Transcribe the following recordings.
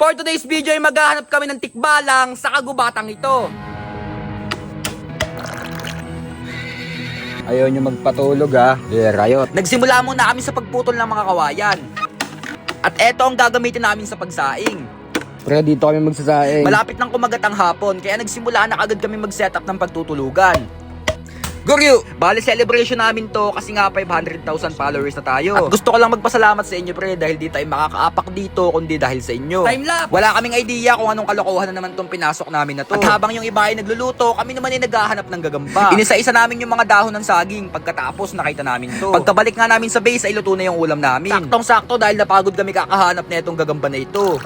For today's video ay maghahanap kami ng tikbalang sa kagubatang ito. Ayaw nyo magpatulog ha. Yeah, riot. Nagsimula muna kami sa pagputol ng mga kawayan. At eto ang gagamitin namin sa pagsaing. Pre, dito kami magsasaing. Malapit nang kumagat ang hapon, kaya nagsimula na agad kami mag-setup ng pagtutulugan. Guryo! Bali celebration namin to kasi nga 500,000 followers na tayo. At gusto ko lang magpasalamat sa inyo pre dahil di tayo makakaapak dito kundi dahil sa inyo. Time lapse! Wala kaming idea kung anong kalokohan na naman tong pinasok namin na to. At habang yung iba ay nagluluto, kami naman ay naghahanap ng gagamba. Inisa-isa namin yung mga dahon ng saging pagkatapos nakita namin to. Pagkabalik nga namin sa base ay luto na yung ulam namin. Saktong-sakto dahil napagod kami kakahanap na itong gagamba na ito.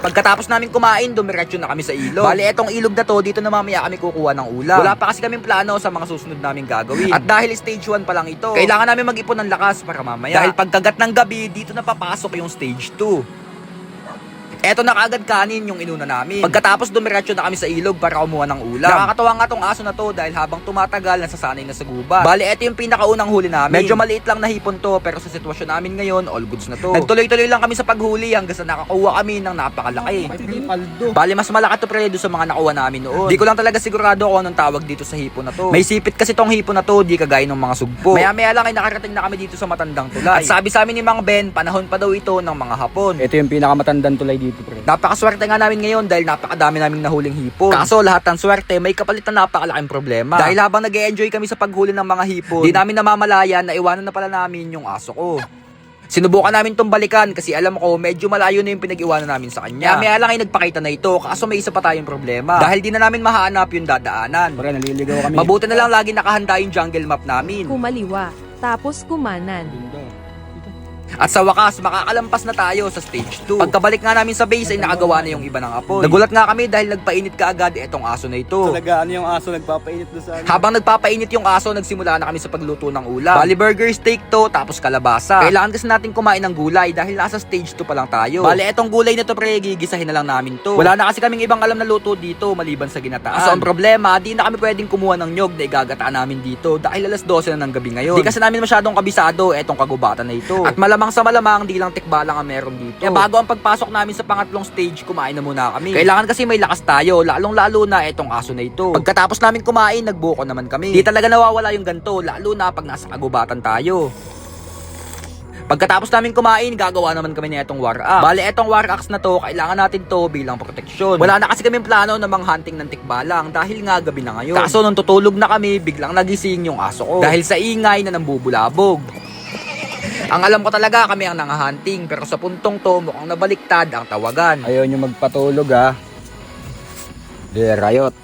Pagkatapos namin kumain, dumiretso na kami sa ilog. Bali, etong ilog na to, dito na mamaya kami kukuha ng ulam. Wala pa kasi kaming plano sa mga susunod naming gagawin. At dahil stage 1 pa lang ito, kailangan namin mag-ipon ng lakas para mamaya. Dahil pagkagat ng gabi, dito na papasok yung stage 2. Eto na kaagad kanin yung inuna namin. Pagkatapos dumiretso na kami sa ilog para kumuha ng ulam. Nakakatawa nga tong aso na to dahil habang tumatagal nasasanay na sa gubat. Bali, eto yung pinakaunang huli namin. Medyo maliit lang na hipon to pero sa sitwasyon namin ngayon, all goods na to. Nagtuloy-tuloy lang kami sa paghuli hanggang sa nakakuha kami ng napakalaki. Bali, mas malaki to pre sa mga nakuha namin noon. Di ko lang talaga sigurado kung anong tawag dito sa hipon na to. May sipit kasi tong hipon na to, di kagaya ng mga sugpo. Maya-maya lang ay nakarating na kami dito sa matandang tulay. At sabi sa amin ni Mang Ben, panahon pa daw ito ng mga hapon. Ito yung pinakamatandang tulay dito, pre. Napakaswerte nga namin ngayon dahil napakadami naming nahuling hipon. Kaso lahat ng swerte may kapalit na napakalaking problema. Dahil habang nag enjoy kami sa paghuli ng mga hipon, di namin namamalaya na iwanan na pala namin yung aso ko. Sinubukan namin tong balikan kasi alam ko medyo malayo na yung pinag-iwanan namin sa kanya. Kaya lang ay nagpakita na ito kaso may isa pa tayong problema. Dahil di na namin mahanap yung dadaanan. Pre, naliligaw kami. Mabuti na lang lagi nakahanda yung jungle map namin. kumaliwa, tapos kumanan. At sa wakas, makakalampas na tayo sa stage 2. Pagkabalik nga namin sa base ay nakagawa na yung iba ng apoy. Nagulat nga kami dahil nagpainit ka agad itong aso na ito. Talaga, ano yung aso nagpapainit doon sa ano? Habang nagpapainit yung aso, nagsimula na kami sa pagluto ng ulam. Bali burger, steak to, tapos kalabasa. Kailangan kasi natin kumain ng gulay dahil nasa stage 2 pa lang tayo. Bali, etong gulay na to pre, gigisahin na lang namin to. Wala na kasi kaming ibang alam na luto dito maliban sa ginataan. So ang problema, di na kami pwedeng kumuha ng nyog na igagataan namin dito dahil alas 12 na ng gabi ngayon. Di kasi namin masyadong kabisado etong kagubatan na ito. At malamang sa malamang, di lang tikbalang ang meron dito. Kaya bago ang pagpasok namin sa pangatlong stage, kumain na muna kami. Kailangan kasi may lakas tayo, lalong lalo na etong aso na ito. Pagkatapos namin kumain, nagbuko naman kami. Di talaga nawawala yung ganto, lalo na pag nasa kagubatan tayo. Pagkatapos namin kumain, gagawa naman kami nitong war axe. Bale, etong war axe na to, kailangan natin to bilang proteksyon. Wala na kasi kaming plano na mang hunting ng tikbalang dahil nga gabi na ngayon. Kaso nung tutulog na kami, biglang nagising yung aso ko. Dahil sa ingay na nambubulabog. Ang alam ko talaga kami ang nangahunting pero sa puntong to mukhang nabaliktad ang tawagan. Ayaw nyo magpatulog ha. Yeah, riot.